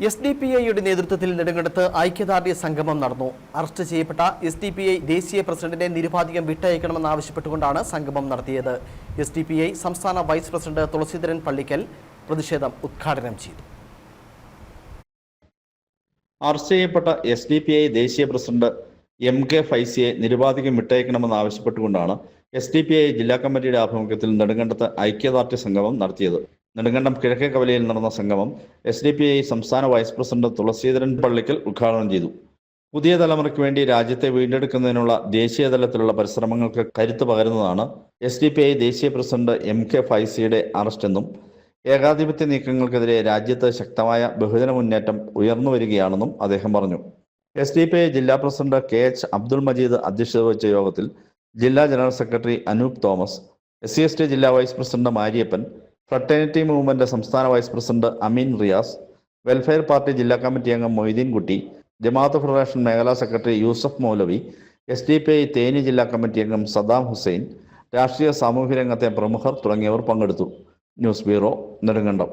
S D P ഐയുടെ നേതൃത്വത്തിൽ നെടുങ്കണ്ടത്ത് ഐക്യദാർഢ്യ സംഗമം നടന്നു. അറസ്റ്റ് ചെയ്യപ്പെട്ട എസ് ഡി പി ഐ ദേശീയ പ്രസിഡന്റിനെ നിരുപാധികം വിട്ടയക്കണമെന്നാവശ്യപ്പെട്ടുകൊണ്ടാണ് സംഗമം നടത്തിയത്. എസ് ഡി പി ഐ സംസ്ഥാന വൈസ് പ്രസിഡന്റ് തുളസീധരൻ പള്ളിക്കൽ പ്രതിഷേധം ഉദ്ഘാടനം ചെയ്തു. അറസ്റ്റ് ചെയ്യപ്പെട്ട എസ് ഡി പി ഐ ദേശീയ പ്രസിഡന്റ് എം കെ ഫൈസിയെ നിരുപാധികം വിട്ടയക്കണമെന്ന് ആവശ്യപ്പെട്ടുകൊണ്ടാണ് എസ് ഡി പി ഐ ജില്ലാ കമ്മിറ്റിയുടെ ആഭിമുഖ്യത്തിൽ നെടുങ്കണ്ടത്ത് ഐക്യദാർഢ്യ സംഗമം നടത്തിയത്. നെടുങ്കണ്ടം കിഴക്കേ കവലയിൽ നടന്ന സംഗമം എസ് ഡി പി ഐ സംസ്ഥാന വൈസ് പ്രസിഡന്റ് തുളസീധരൻ പള്ളിക്കൽ ഉദ്ഘാടനം ചെയ്തു. പുതിയ തലമുറയ്ക്ക് വേണ്ടി രാജ്യത്തെ വീണ്ടെടുക്കുന്നതിനുള്ള ദേശീയ തലത്തിലുള്ള പരിശ്രമങ്ങൾക്ക് കരുത്ത് പകരുന്നതാണ് എസ് ഡി പി ഐ ദേശീയ പ്രസിഡന്റ് എം കെ ഫൈസിയുടെ അറസ്റ്റെന്നും ഏകാധിപത്യ നീക്കങ്ങൾക്കെതിരെ രാജ്യത്ത് ശക്തമായ ബഹുജന മുന്നേറ്റം ഉയർന്നു വരികയാണെന്നും അദ്ദേഹം പറഞ്ഞു. എസ് ഡി പി ഐ ജില്ലാ president K H Abdul Majeed അധ്യക്ഷത വഹിച്ച യോഗത്തിൽ ജില്ലാ general secretary Anoop Thomas S C S T ജില്ലാ vice president Mariyappan fraternity movement സംസ്ഥാന vice president Ameen Riyas welfare party ജില്ലാ കമ്മിറ്റി അംഗം മൊയ്തീൻ കുട്ടി ജമാഅത്ത് ഫെഡറേഷൻ മേഖലാ secretary Yusuf Maulavi S D P I Theni ജില്ലാ കമ്മിറ്റി അംഗം സദാം ഹുസൈൻ രാഷ്ട്രീയ സാമൂഹ്യ രംഗത്തെ പ്രമുഖർ തുടങ്ങിയവർ പങ്കെടുത്തു. News bureau Nedumkandam.